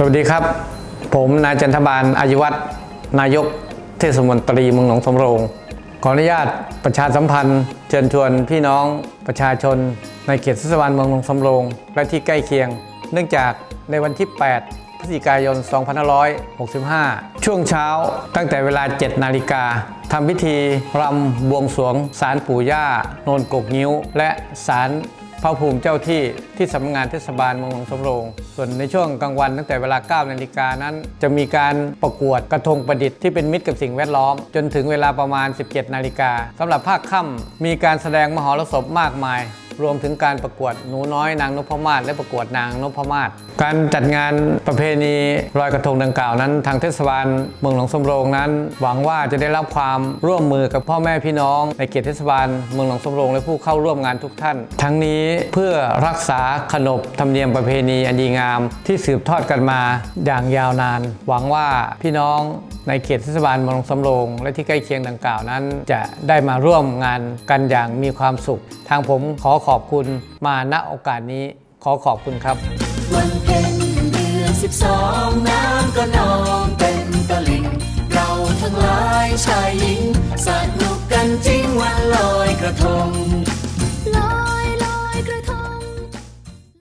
สวัสดีครับ ผมนายจันทบาลอายุวัฒน์นายกเทศมนตรีเมืองหนองสำโรง ขออนุญาตประชาสัมพันธ์ เชิญชวนพี่น้องประชาชน ในเขตเทศบาลเมืองหนองสำโรง และที่ใกล้เคียง เนื่องจากในวันที่ 8 พฤศจิกายน 2565 ช่วงเช้าตั้งแต่เวลา 7 นาฬิกาทำพิธีรำบวงสรวงศาลปู่ย่า โนนกกงิ้ว และศาล พระภูมิเจ้าที่ที่สำนักงานเทศบาลเมืองหนองสำโรง ส่วนในช่วงกลางวันตั้งแต่เวลา 9 นาฬิกานั้น จะมีการประกวดกระทงประดิษฐ์ที่เป็นมิตรกับสิ่งแวดล้อม จนถึงเวลาประมาณ 17 นาฬิกาสำหรับภาคค่ำมีการแสดงมหรสพมากมาย รวมถึงการประกวดหนูน้อยนางนพมาศและประกวดนางนพมาศการจัดงานประเพณีลอยกระทงดังกล่าวนั้น ทางเทศบาลเมืองหนองสำโรงนั้น หวังว่าจะได้รับความร่วมมือกับพ่อแม่พี่น้อง ในเขตเทศบาลเมืองหนองสำโรงและผู้เข้าร่วมงานทุกท่าน ทั้งนี้เพื่อรักษาขนบธรรมเนียมประเพณีอันดีงาม ที่สืบทอดกันมาอย่างยาวนาน หวังว่าพี่น้อง ในเขตเทศบาลเมืองสำโรงและที่ใกล้เคียงดังกล่าวนั้น จะได้มาร่วมงานกันอย่างมีความสุข ทางผมขอขอบคุณมาณโอกาสนี้ขอขอบคุณครับ วันเพ็ญเดือนสิบสองน้ำก็นองเต็มตลิ่งเราทั้งหลายชายหญิงสนุกกันจริงวันลอยกระทง